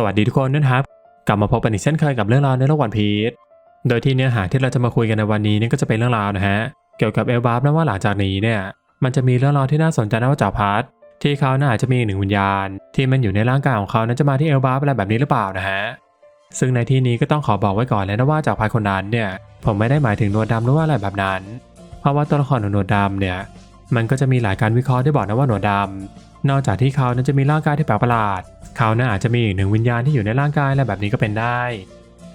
สวัสดีทุกคนนะครับ กลับมาพบกันอีกเช่นเคยกับเรื่องราวในโลกวันพีชโดยที่เนื้อหาที่เราจะมาคุยกันในวันนี้นี่ก็จะเป็นเรื่องราวนะฮะเกี่ยวกับเอลบาร์นะว่าหลังจากนี้เนี่ยมันจะมีเรื่องราวที่น่าสนใจนะว่าจาพาร์ทที่เขาน่าอาจจะมีอีกหนึ่งวิญญาณ ที่มันอยู่ในร่างกายของเขานั้นจะมาที่เอลบาร์อะไรแบบนี้หรือเปล่านะฮะซึ่งในที่นี้ก็ต้องขอบอกไว้ก่อนเลยนะว่าจากพาร์ทคนนั้นเนี่ยผมไม่ได้หมายถึงหนวดดำหรือว่าอะไรแบบนั้น เพราะว่าตัวละครของหนวดดำเนี่ยมันก็จะมีหลายการวิเคราะห์ที่บอกนะว่าหนวดดำ นอกจากที่เขานั้นจะมีร่างกายที่แปลกประหลาด เขาน่าอาจจะมีอีกหนึ่งวิญญาณที่อยู่ในร่างกายอะไรแบบนี้ก็เป็นได้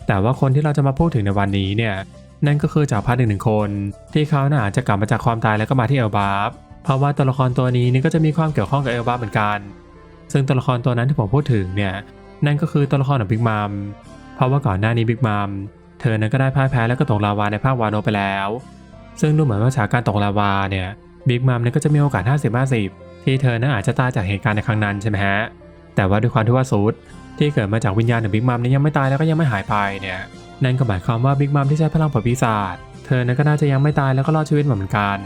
แต่ว่าคนที่เราจะมาพูดถึงในวันนี้เนี่ย นั่นก็คือจากพาร์ทหนึ่งหนึ่งคน ที่เขาน่าอาจจะกลับมาจากความตายแล้วก็มาที่เอลบาฟเพราะว่าตัวละครตัวนี้นี่ก็จะมีความเกี่ยวข้องกับเอลบาฟเหมือนกัน ซึ่งตัวละครตัวนั้นที่ผมพูดถึงเนี่ย นั่นก็คือตัวละครของบิ๊กมัม เพราะว่าก่อนหน้านี้บิ๊กมัมเธอนั้นก็ได้พ่ายแพ้แล้วก็ตกลาวาในภาควาโนไปแล้ว ซึ่งดูเหมือนว่าฉากการตกลาวาเนี่ยบิ๊กมัมเนี่ยก็จะมีโอกาส 50-50 ที่เธอนั้นอาจจะตายจากเหตุการณ์ในครั้งนั้นใช่ไหมฮะ แต่ว่าด้วยความที่ว่าซูดที่เกิดมาจากวิญญาณของบิ๊กมัมนี่ยังไม่ตายแล้วก็ยังไม่หายไปเนี่ย นั่นก็หมายความว่าบิ๊กมัมที่ใช้พลังผลปีศาจเธอนั้นก็น่าจะยังไม่ตายแล้วก็รอดชีวิตเหมือนกัน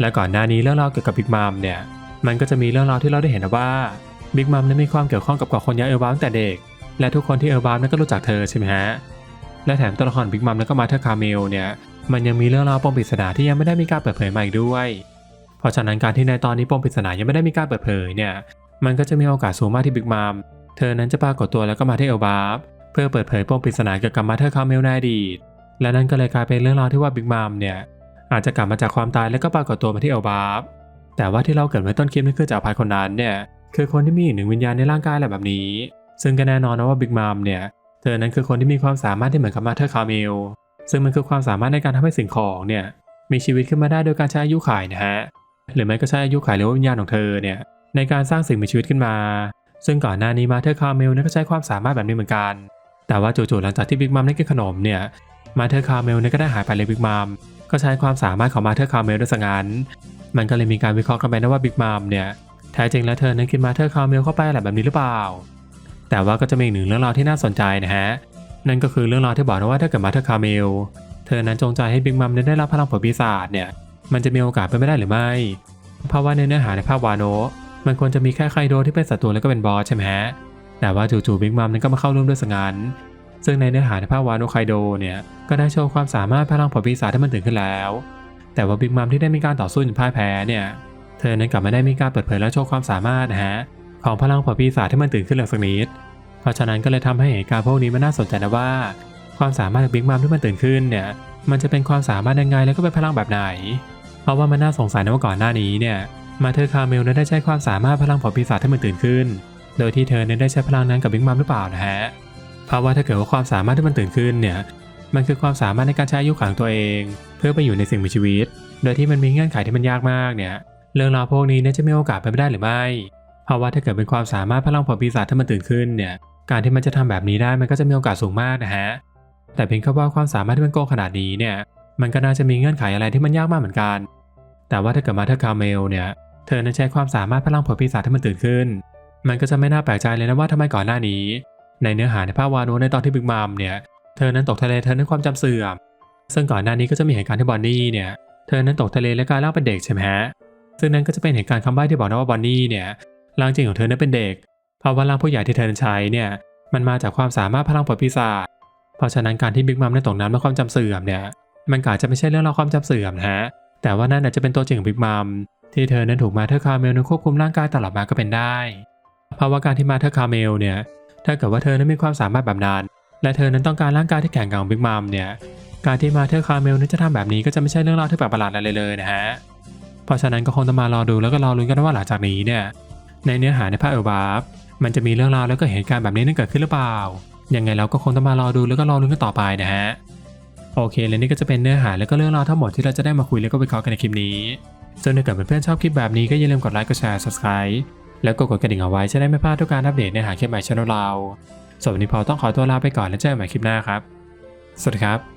และก่อนหน้านี้เรื่องราวเกี่ยวกับบิ๊กมัมเนี่ย มันก็จะมีเรื่องราวที่เราได้เห็นนะว่าบิ๊กมัมนั้นมีความเกี่ยวข้องกับกาะคนยาเอลบาตั้งแต่เด็ก และทุกคนที่เอลบานั้นก็รู้จักเธอใช่ไหมฮะ และแถมตัวละครบิ๊กมัมแล้วก็มาเธอร์คาเมลเนี่ย มันยังมีเรื่องราวปมปริศนาที่ยังไม่ได้มีการเปิดเผยมาอีกด้วย เพราะฉะนั้นการที่ในตอนนี้ปมปริศนายังไม่ได้มีการเปิดเผยเนี่ยมันก็จะมีโอกาสสูงมากที่บิ๊กมัมเธอนั้นจะปรากฏตัวแล้วก็มาที่เอลบาร์ฟเพื่อเปิดเผยปมปริศนาเกี่ยวกับมาเธอร์คาเมลในอดีตและนั่นก็เลยกลายเป็นเรื่องราวที่ว่าบิ๊กมัมเนี่ยอาจจะกลับมาจากความตายแล้วก็ปรากฏตัวมาที่เอลบาร์ฟแต่ว่าที่เราเกิดไว้ต้นคลิปนี่คือจากพายคนนั้นเนี่ยคือคนที่มีอีกหนึ่งวิญญาณในร่างกายอะไรแบบนี้ ซึ่งก็แน่นอนนะว่าบิ๊กมัมเนี่ยเธอนั้นคือคนที่มีความสามารถที่เหมือนกับมาเธอร์คาเมลซึ่งมันคือความสามารถในการทำให้สิ่งของเนี่ยมีชีวิตขึ้นมาได้โดยการใช้อายุขัยนะฮะ หรือไม่ก็ใช้อายุขัยหรือว่าวิญญาณของเธอเนี่ยในการสร้างสิ่งมีชีวิตขึ้นมา ซึ่งก่อนหน้านี้มาเธอคาร์เมลเนี่ยก็ใช้ความสามารถแบบนี้เหมือนกัน แต่ว่าจู่ๆหลังจากที่บิ๊กมัมได้กินขนมเนี่ยมาเธอคาร์เมลเนี่ยก็ได้หายไปเลยบิ๊กมัมก็ใช้ความสามารถของมาเธอคาร์เมลด้วยซะงั้นมันก็เลยมีการวิเคราะห์กันไปนะว่าบิ๊กมัมเนี่ยแท้จริงแล้วเธอนั้นกินมาเธอคาร์เมลเข้าไปอะไรแบบนี้หรือเปล่า แต่ว่าก็จะมีอีกหนึ่งเรื่องราวที่น่าสนใจนะฮะนั่นก็คือเรื่องราวที่บอกนะว่าถ้าเกิดมาเธอร์คาเมลเธอนั้นจงใจให้บิ๊กมัมได้รับพลังผลปีศาจเนี่ย มันจะมีโอกาสเป็นไม่ได้หรือไม่เพราะว่าในเนื้อหาในภาพวาโนมันควรจะมีแค่ไคโดที่เป็นศัตรูแล้วก็เป็นบอสใช่ไหมฮะแต่ว่าจู่ๆบิ๊กมัมนั้นก็มาเข้าร่วมด้วยสังหานซึ่งในเนื้อหาในภาพวาโนไคโดเนี่ยก็ได้โชว์ความสามารถพลังผลปีศาจที่มันตื่นขึ้นแล้ว แต่ว่าบิ๊กมัมที่ได้มีการต่อสู้จนพ่ายแพ้เนี่ยเธอนั้นกลับไม่ได้มีการเปิดเผยและโชว์ความสามารถนะฮะของพลังผลปีศาจที่มันตื่นขึ้นเลยสักนิดเพราะฉะนั้นก็เลยทำให้เหตุการณ์พวกนี้มันน่าสนใจนะว่า ความสามารถของบิ๊กมัมที่มันตื่นขึ้นเนี่ยมันจะเป็นความสามารถยังไงแล้วก็เป็นพลังแบบไหน เพราะว่ามันน่าสงสัยนะว่าก่อนหน้านี้เนี่ย มาเธอคาเมลนั้นได้ใช้ความสามารถพลังผลปีศาจที่มันตื่นขึ้น โดยที่เธอเนั้นได้ใช้พลังนั้นกับบิ๊กมัมหรือเปล่านะฮะ เพราะว่าถ้าเกิดว่าความสามารถที่มันตื่นขึ้นเนี่ย มันคือความสามารถในการใช้อายุขังตัวเอง เพื่อไปอยู่ในสิ่งมีชีวิต โดยที่มันมีเงื่อนไขที่มันยากมากเนี่ย เรื่องราวพวกนี้เนี่ยจะมีโอกาสเป็นไปได้หรือไม่ เพราะว่าถ้าเกิดเป็นความสามารถพลังผลปีศาจที่มันตื่นขึ้นเนี่ยการที่มันจะทำแบบนี้ได้มันก็จะมีโอกาสสูงมากนะฮะ แต่เพียงแค่ว่าความสามารถที่มันโกงขนาดนี้เนี่ย มันก็น่าจะมีเงื่อนไขอะไรที่มันยากมากเหมือนกัน แต่ว่าถ้าเกิดมาเธอคาเมลเนี่ย เธอนั้นใช้ความสามารถพลังผลปีศาจที่มันตื่นขึ้น มันก็จะไม่น่าแปลกใจเลยนะว่าทำไมก่อนหน้านี้ ในเนื้อหาในภาพวาโนในตอนที่บิ๊กมัมเนี่ย เธอนั้นตกทะเลเธอนั้นความจำเสื่อม ซึ่งก่อนหน้านี้ก็จะมีเหตุการณ์ที่บอนนี่เนี่ย เธอนั้นตกทะเลและกลายร่างเป็นเด็กใช่ไหมฮะ ซึ่งนั้นก็จะเป็นเหตุการณ์คำใบ้ที่บอกนะว่าบอนนี่เนี่ยร่างจริงของเธอนั้นเป็นเด็ก เพราะว่าร่างผู้ใหญ่ที่เธอนั้นใช้เนี่ย มันมาจากความสามารถพลังผลปีศาจ เพราะฉะนั้นการที่บิ๊กมัมได้ตกน้ำด้วยความจำเสื่อมเนี่ย มันก็อาจจะไม่ใช่เรื่องราวความจำเสื่อมนะฮะ แต่ว่านั่นอาจจะเป็นตัวจริงของบิ๊กมัมที่เธอนั้นถูกมาเธอร์คาเมลนั้นควบคุมร่างกายตลอดมาก็เป็นได้เพราะว่าการที่มาเธอร์คาเมลเนี่ย ถ้าเกิดว่าเธอนั้นมีความสามารถแบบนั้น และเธอนั้นต้องการร่างกายที่แข็งแกร่งของบิ๊กมัมเนี่ย การที่มาเธอร์คาเมลนั้นจะทำแบบนี้ก็จะไม่ใช่เรื่องราวที่แปลกประหลาดอะไรเลยนะฮะ เพราะฉะนั้นก็คงต้องมารอดูแล้วก็รอลุ้นกันว่าหลังจากนี้เนี่ย ในเนื้อหาในภาคเอลบาฟมันจะมีเรื่องราวแล้วก็เหตุการณ์แบบนี้นั้นเกิดขึ้นหรือเปล่า ยังไงเราก็คงต้องมารอดูแล้วก็รอลุ้นกันต่อไปนะฮะ โอเค และนี่ก็จะเป็นเนื้อหาและก็เรื่องราวทั้งหมดที่เราจะได้มาคุยและก็วิเคราะห์กันในคลิปนี้ซึ่งถ้าเกิดเพื่อนๆชอบคลิปแบบนี้ก็อย่าลืมกดไลค์กดแชร์ subscribe แล้วก็กดกระดิ่งเอาไว้จะได้ไม่พลาดทุกการอัปเดตเนื้อหาคลิปใหม่ช่องเราส่วนวันนี้พอต้องขอตัวลาไปก่อนแล้วเจอกันใหม่คลิปหน้าครับ สวัสดีครับ